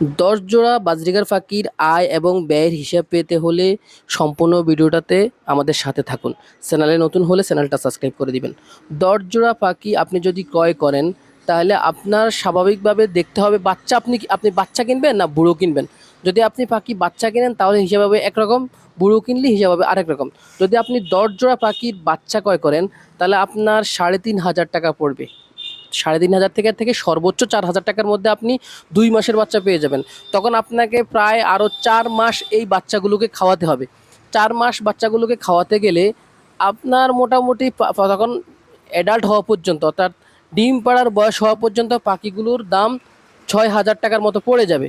দশ জোড়া বাজরিগার পাখির আয় এবং ব্যয়ের হিসাব পেতে হলে সম্পূর্ণ ভিডিওটাতে আমাদের সাথে থাকুন। চ্যানেলে নতুন হলে চ্যানেলটা সাবস্ক্রাইব করে দিবেন। দশ জোড়া পাখি আপনি যদি ক্রয় করেন, তাহলে আপনার স্বাভাবিকভাবে দেখতে হবে বাচ্চা আপনি আপনি বাচ্চা কিনবেন না বুড়ো কিনবেন? যদি আপনি পাখি বাচ্চা কিনেন, তাহলে হিসাব হবে একরকম, বুড়ো কিনলে হিসাব হবে আরেক রকম। যদি আপনি দশ জোড়া পাখির বাচ্চা ক্রয় করেন, তাহলে আপনার সাড়ে তিন হাজার টাকা পড়বে। সাড়ে তিন হাজার থেকে থেকে সর্বোচ্চ চার হাজার টাকার মধ্যে আপনি দুই মাসের বাচ্চা পেয়ে যাবেন। তখন আপনাকে প্রায় আরও চার মাস এই বাচ্চাগুলোকে খাওয়াতে হবে। চার মাস বাচ্চাগুলোকে খাওয়াতে গেলে আপনার মোটামুটি তখন অ্যাডাল্ট হওয়া পর্যন্ত অর্থাৎ ডিম পাড়ার বয়স হওয়া পর্যন্ত পাখিগুলোর দাম ছয় হাজার টাকার মতো পড়ে যাবে।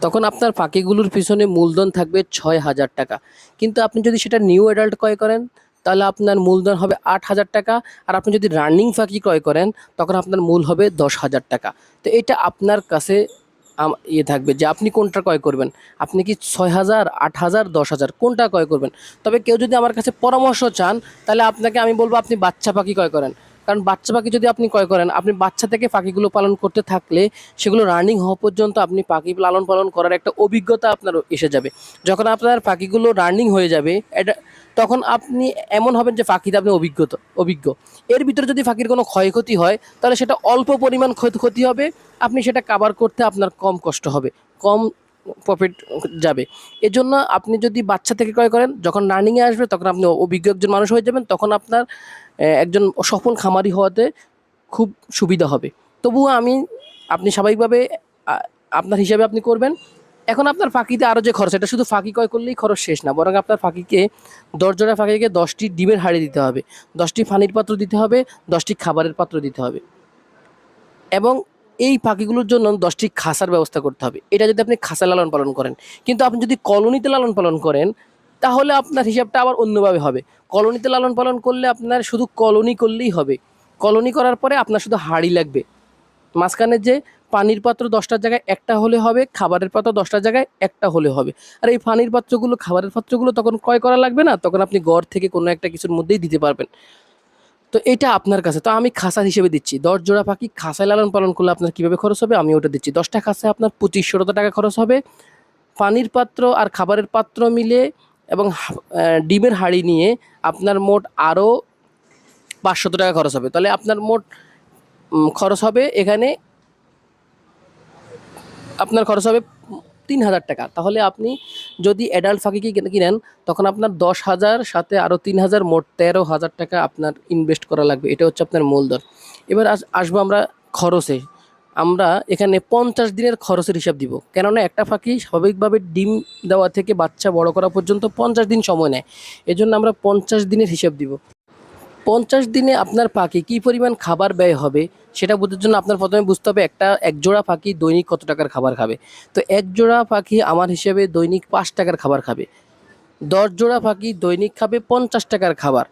তখন আপনার পাখিগুলোর পিছনে মূলধন থাকবে ছয় হাজার টাকা। কিন্তু আপনি যদি সেটা নিউ অ্যাডাল্ট ক্রয় করেন তাহলে আপনার মূলধন হবে আট হাজার টাকা। আর আপনি যদি রানিং ফাঁকি ক্রয় করেন, তখন আপনার মূল হবে দশ হাজার টাকা। তো এটা আপনার কাছে ইয়ে থাকবে যে আপনি কোনটা ক্রয় করবেন? আপনি কি ছয় হাজার, আট হাজার, দশ হাজার, কোনটা ক্রয় করবেন? তবে কেউ যদি আমার কাছে পরামর্শ চান, তাহলে আপনাকে আমি বলব আপনি বাচ্চা পাখি ক্রয় করেন। কারণ বাচ্চা পাখি যদি আপনি ক্রয় করেন, আপনি বাচ্চা থেকে পাখিগুলো পালন করতে থাকলে সেগুলো রানিং হওয়া পর্যন্ত আপনি পাখি লালন পালন করার একটা অভিজ্ঞতা আপনার এসে যাবে। যখন আপনার পাখিগুলো রানিং হয়ে যাবে, এটা তখন আপনি এমন হবেন যে পাখিতে আপনি অভিজ্ঞতা, অভিজ্ঞ। এর ভিতরে যদি পাখির কোনো ক্ষয়ক্ষতি হয়, তাহলে সেটা অল্প পরিমাণ ক্ষতি হবে, আপনি সেটা কাবার করতে আপনার কম কষ্ট হবে। কম প্রফিট যাবে। এজন্য আপনি যদি বাচ্চা থেকে ক্রয় করেন, যখন রানিংয়ে আসবে, তখন আপনি অভিজ্ঞ একজন মানুষ হয়ে যাবেন, তখন আপনার একজন সফল খামারি হওয়াতে খুব সুবিধা হবে। তবুও আমি, আপনি স্বাভাবিকভাবে আপনার হিসাবে আপনি করবেন। এখন আপনার ফাঁকিতে আরও যে খরচ, এটা শুধু ফাঁকি ক্রয় করলেই খরচ শেষ না, বরং আপনার ফাঁকিকে দশ জোড়া ফাঁকিকে দশটি ডিমের হাঁড়ি দিতে হবে, দশটি ফানির পাত্র দিতে হবে, দশটি খাবারের পাত্র দিতে হবে। এবং এই পাখিগুলোর জন্য দশটি খাসার ব্যবস্থা করতে হবে। এটা যদি আপনি খাসা লালন পালন করেন। কিন্তু আপনি যদি কলোনিতে লালন পালন করেন, তাহলে আপনার হিসাবটা আবার অন্যভাবে হবে। কলোনিতে লালন পালন করলে আপনার শুধু কলোনি করলেই হবে। কলোনি করার পরে আপনার শুধু হাঁড়ি লাগবে। মাঝখানে যে পানির পাত্র দশটার জায়গায় একটা হলে হবে, খাবারের পাত্র দশটার জায়গায় একটা হলে হবে। আর এই পানির পাত্রগুলো, খাবারের পাত্রগুলো তখন ক্রয় করা লাগবে না, তখন আপনি গড় থেকে কোনো একটা কিছুর মধ্যেই দিতে পারবেন। তো এটা আপনার কাছে। তো আমি খাসা হিসেবে দিচ্ছি। দশ জোড়া পাখি খাসায় লালন পালন করলে আপনার কীভাবে খরচ হবে? আমি ওটা দিচ্ছি। দশটা খাসায় আপনার পঁচিশশো টাকা খরচ হবে। পানির পাত্র আর খাবারের পাত্র মিলে এবং ডিমের হাঁড়ি নিয়ে আপনার মোট আরও পাঁচশত টাকা খরচ হবে। তাহলে আপনার মোট খরচ হবে এখানে, আপনার খরচ হবে তিন হাজার টাকা। তাহলে আপনি যদি অ্যাডাল্ট ফাঁকি কিনেন, তখন আপনার দশ হাজার সাথে আরও তিন হাজার মোট তেরো হাজার টাকা আপনার ইনভেস্ট করা লাগবে। এটা হচ্ছে আপনার মূলধন এবার আস আসব আমরা খরচে। আমরা এখানে পঞ্চাশ দিনের খরচের হিসাব দিব। কেননা একটা ফাঁকি স্বাভাবিকভাবে ডিম দেওয়া থেকে বাচ্চা বড় করা পর্যন্ত পঞ্চাশ দিন সময় নেয়। এজন্য আমরা পঞ্চাশ দিনের হিসাব দিব। পঞ্চাশ দিনে আপনার পাখি কী পরিমাণ খাবার ব্যয় হবে সেটা বোঝার জন্য আপনার প্রথমে বুঝতে হবে একটা এক জোড়া পাখি দৈনিক কত টাকার খাবার খাবে। তো এক জোড়া পাখি আমার হিসেবে দৈনিক পাঁচ টাকার খাবার খাবে। দশ জোড়া পাখি দৈনিক খাবে পঞ্চাশ টাকার খাবার।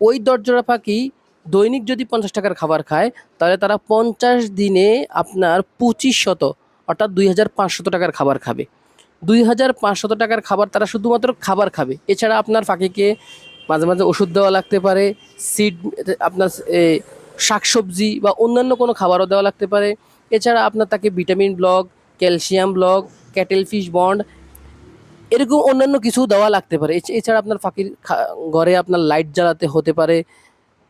ওই দশ জোড়া পাখি দৈনিক যদি পঞ্চাশ টাকার খাবার খায়, তাহলে তারা পঞ্চাশ দিনে আপনার পঁচিশ শত অর্থাৎ দুই হাজার পাঁচশত টাকার খাবার খাবে। দুই হাজার পাঁচশত টাকার খাবার তারা শুধুমাত্র খাবার খাবে। এছাড়া আপনার পাখিকে মাঝে মাঝে ওষুধ দেওয়া লাগতে পারে সিড আপনার শাকসবজি বা অন্যান্য কোনো খাবারও দেওয়া লাগতে পারে। এছাড়া আপনার তাকে vitamin block, calcium block cuttlefish bone, এরকম অন্যান্য কিছু দেওয়া লাগতে পারে। এছ- এছাড়া আপনার ফাঁকির ঘরে আপনার লাইট জ্বালাতে হতে পারে।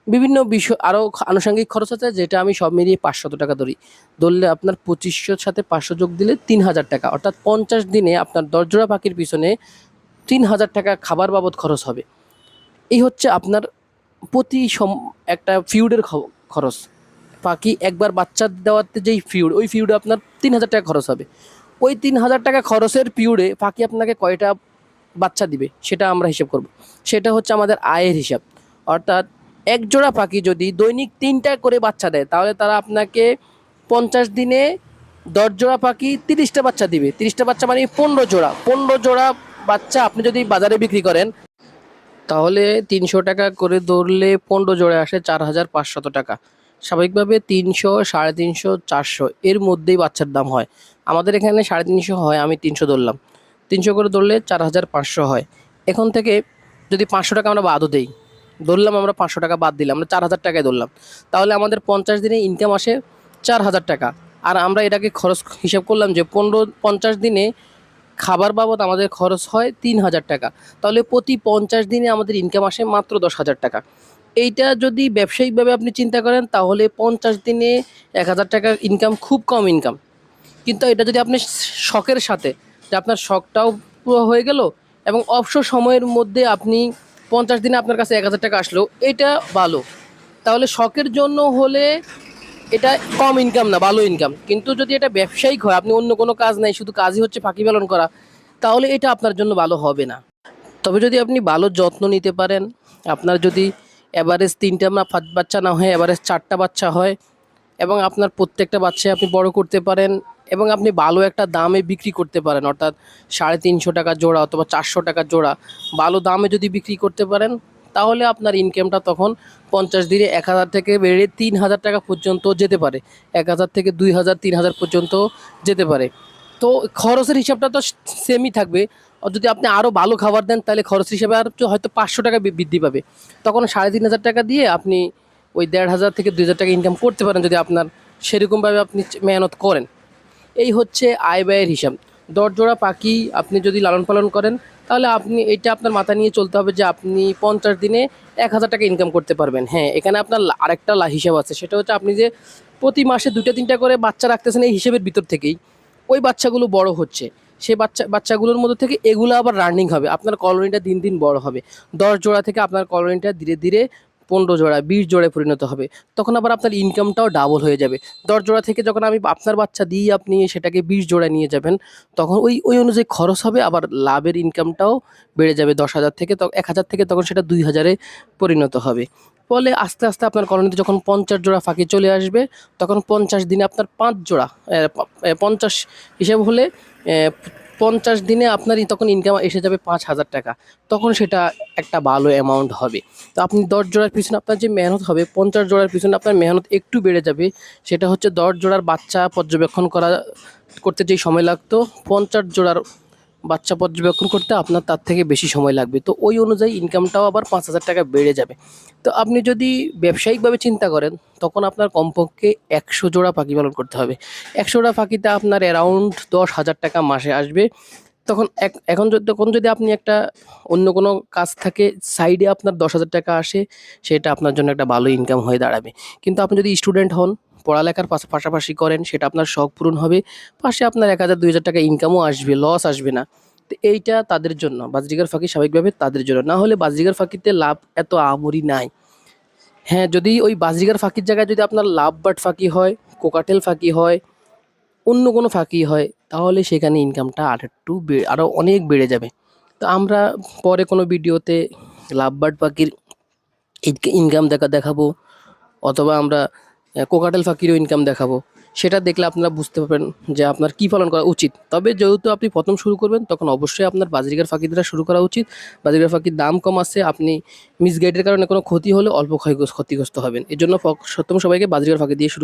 বিভিন্ন বিষয়, আরও আনুষঙ্গিক খরচ আছে যেটা আমি সব মিলিয়ে পাঁচশত টাকা ধরি। ধরলে আপনার পঁচিশশোর সাথে পাঁচশো যোগ দিলে তিন হাজার টাকা, অর্থাৎ পঞ্চাশ দিনে আপনার দশজোড়া পাখির পিছনে তিন হাজার টাকা খাবার বাবদ খরচ হবে। এই হচ্ছে আপনার প্রতি সম, একটা ফিউডের খরচ। পাখি একবার বাচ্চা দেওয়াতে যেই ফিউড, ওই ফিউডে আপনার তিন হাজার টাকা খরচ হবে। ওই তিন হাজার টাকা খরচের পিউডে পাখি আপনাকে কয়টা বাচ্চা দিবে, সেটা আমরা হিসেব করব। সেটা হচ্ছে আমাদের আয়ের হিসাব। অর্থাৎ এক জোড়া পাখি যদি দৈনিক তিনটা করে বাচ্চা দেয়, তাহলে তারা আপনাকে পঞ্চাশ দিনে দশ জোড়া পাখি তিরিশটা বাচ্চা দিবে। তিরিশটা বাচ্চা মানে পনেরো জোড়া। পনেরো জোড়া বাচ্চা আপনি যদি বাজারে বিক্রি করেন তাহলে তিনশো টাকা করে দৌড়লে পনেরো জোড়ে আসে চার হাজার পাঁচশত টাকা। স্বাভাবিকভাবে তিনশো, সাড়ে তিনশো, চারশো এর মধ্যেই বাচ্চার দাম হয়। আমাদের এখানে সাড়ে তিনশো হয়, আমি তিনশো ধরলাম। তিনশো করে দৌড়লে চার হাজার পাঁচশো হয়। এখন থেকে যদি পাঁচশো টাকা আমরা বাদও দেই, ধরলাম আমরা পাঁচশো টাকা বাদ দিলাম, আমরা চার হাজার টাকায় ধরলাম। তাহলে আমাদের পঞ্চাশ দিনে ইনকাম আসে চার হাজার টাকা। আর আমরা এটাকে খরচ হিসাব করলাম যে পনেরো, পঞ্চাশ দিনে খাবার বাবদ আমাদের খরচ হয় তিন হাজার টাকা। তাহলে প্রতি পঞ্চাশ দিনে আমাদের ইনকাম আসে মাত্র দশ হাজার টাকা। এইটা যদি ব্যবসায়িকভাবে আপনি চিন্তা করেন, তাহলে পঞ্চাশ দিনে এক হাজার টাকার ইনকাম খুব কম ইনকাম কিন্তু এটা যদি আপনি শখের সাথে, যে আপনার শখটাও পুরো হয়ে গেল এবং অবসর সময়ের মধ্যে আপনি পঞ্চাশ দিনে আপনার কাছে এক হাজার টাকা আসলো, এটা ভালো। তাহলে শখের জন্য হলে এটা কম ইনকাম না, ভালো ইনকাম কিন্তু যদি এটা ব্যবসায়িক হয়, আপনি অন্য কোনো কাজ নাই, শুধু কাজই হচ্ছে ফাঁকি পালন করা, তাহলে এটা আপনার জন্য ভালো হবে না। তবে যদি আপনি ভালো যত্ন নিতে পারেন, আপনার যদি অ্যাভারেজ তিনটা বাচ্চা না হয় অ্যাভারেজ চারটা বাচ্চা হয়, এবং আপনার প্রত্যেকটা বাচ্চা আপনি বড় করতে পারেন, এবং আপনি ভালো একটা দামে বিক্রি করতে পারেন, অর্থাৎ সাড়ে তিনশো টাকা জোড়া অথবা চারশো টাকা জোড়া, ভালো দামে যদি বিক্রি করতে পারেন তাহলে আপনার ইনকামটা তখন পঞ্চাশ দিনে এক হাজার থেকে বেড়ে তিন হাজার টাকা পর্যন্ত যেতে পারে। এক হাজার থেকে দুই হাজার, তিন হাজার পর্যন্ত যেতে পারে। তো খরচের হিসাবটা তো সেমই থাকবে। যদি আপনি আরও ভালো খাবার দেন, তাহলে খরচ হিসাবে আর হয়তো পাঁচশো টাকা বৃদ্ধি পাবে। তখন সাড়ে তিন হাজার টাকা দিয়ে আপনি ওই দেড় হাজার থেকে দুই হাজার টাকা ইনকাম করতে পারেন যদি আপনার সেরকমভাবে আপনি মেহনত করেন। এই হচ্ছে আয় ব্যয়ের হিসাব। দশ জোড়া পাখি আপনি যদি লালন পালন করেন তাহলে আপনি, এটা আপনার মাথা নিয়ে চলতে হবে যে আপনি পঞ্চাশ দিনে এক হাজার টাকা ইনকাম করতে পারবেন। হ্যাঁ এখানে আপনার আরেকটা লা- হিসাব আছে। সেটা হচ্ছে আপনি যে প্রতি মাসে দুটা তিনটা করে বাচ্চা রাখতেছেন এই হিসেবের ভিতর থেকেই, ওই বাচ্চাগুলো বড় হচ্ছে। সেই বাচ্চা, বাচ্চাগুলোর মধ্যে থেকে এগুলো আবার রানিং হবে। আপনার কলোনিটা দিন দিন বড় হবে। দশ জোড়া থেকে আপনার কলোনিটা ধীরে ধীরে পনেরো জোড়া, বিশ জোড়ায় পরিণত হবে। তখন আবার আপনার ইনকামটাও ডাবল হয়ে যাবে। দশ জোড়া থেকে যখন আমি আপনার বাচ্চা দিয়ে আপনি সেটাকে বিশ জোড়ায় নিয়ে যাবেন, তখন ওই ওই অনুযায়ী খরচ হবে, আবার লাভের ইনকামটাও বেড়ে যাবে দশ হাজার থেকে এক হাজার থেকে তখন সেটা দুই হাজারে পরিণত হবে। ফলে আস্তে আস্তে আপনার কলোনিতে যখন পঞ্চাশ জোড়া ফাঁকি চলে আসবে, তখন পঞ্চাশ দিনে আপনার পাঁচ জোড়া পঞ্চাশ হিসাব হলে পঞ্চাশ দিনে আপনারই তখন ইনকাম এসে যাবে পাঁচ হাজার টাকা। তখন সেটা একটা ভালো অ্যামাউন্ট হবে। তো আপনি দশ জোড়ার পিছনে আপনার যে মেহনত হবে, পঞ্চাশ জোড়ার পিছনে আপনার মেহনত একটু বেড়ে যাবে। সেটা হচ্ছে দশ জোড়ার বাচ্চা পর্যবেক্ষণ করা, করতে যেই সময় লাগতো, পঞ্চাশ জোড়ার বাচ্চা পর্যবেক্ষণ করতে আপনার তার থেকে বেশি সময় লাগবে। তো ওই অনুযায়ী ইনকামটাও আবার পাঁচ হাজার টাকা বেড়ে যাবে। তো আপনি যদি ব্যবসায়িকভাবে চিন্তা করেন, তখন আপনার কমপক্ষে একশো জোড়া পাখি পালন করতে হবে। একশো জোড়া পাখিতে আপনার অ্যারাউন্ড দশ হাজার টাকা মাসে আসবে। তখন এক, এখন তখন যদি আপনি একটা অন্য কোনো কাজ থাকে সাইডে আপনার দশ হাজার টাকা আসে, সেটা আপনার জন্য একটা ভালো ইনকাম হয়ে দাঁড়াবে। কিন্তু আপনি যদি স্টুডেন্ট হন পড়ালেখার পাশা- পাশাপাশি করেন, সেটা আপনার শখ পূরণ হবে। পাশে আপনার এক হাজার, দুই হাজার টাকা ইনকামও আসবে লস আসবে না। তো এইটা তাদের জন্য, বাজরিগার ফাঁকি স্বাভাবিকভাবে তাদের জন্য। না হলে বাজরিগার ফাঁকিতে লাভ এত আমরি নাই। হ্যাঁ যদি ওই বাজরিগার ফাঁকির জায়গায় যদি আপনার লাভ বাট ফাঁকি হয়, কোকাটেল ফাঁকি হয়, অন্য কোনো ফাঁকি হয়, তাহলে সেখানে ইনকামটা আর একটু আরও অনেক বেড়ে যাবে। তো আমরা পরে কোনো ভিডিওতে লাভ বার্ড পাখির ইনকাম দেখা দেখাবো, অথবা আমরা কোকাটেল ফাঁকিরও ইনকাম দেখাবো। সেটা দেখলে আপনারা বুঝতে পারবেন যে আপনার কি পালন করা উচিত। তবে যেহেতু আপনি প্রথম শুরু করবেন, তখন অবশ্যই আপনার বাজরিকার ফাঁকি দ্বারা শুরু করা উচিত। বাজরিকার ফাঁকির দাম কম আছে, আপনি মিসগাইডের কারণে কোনো ক্ষতি হলে অল্প ক্ষয় ক্ষতিগ্রস্ত হবেন। এর জন্য সত্যম সবাইকে বাজরিকার ফাঁকি দিয়ে শুরু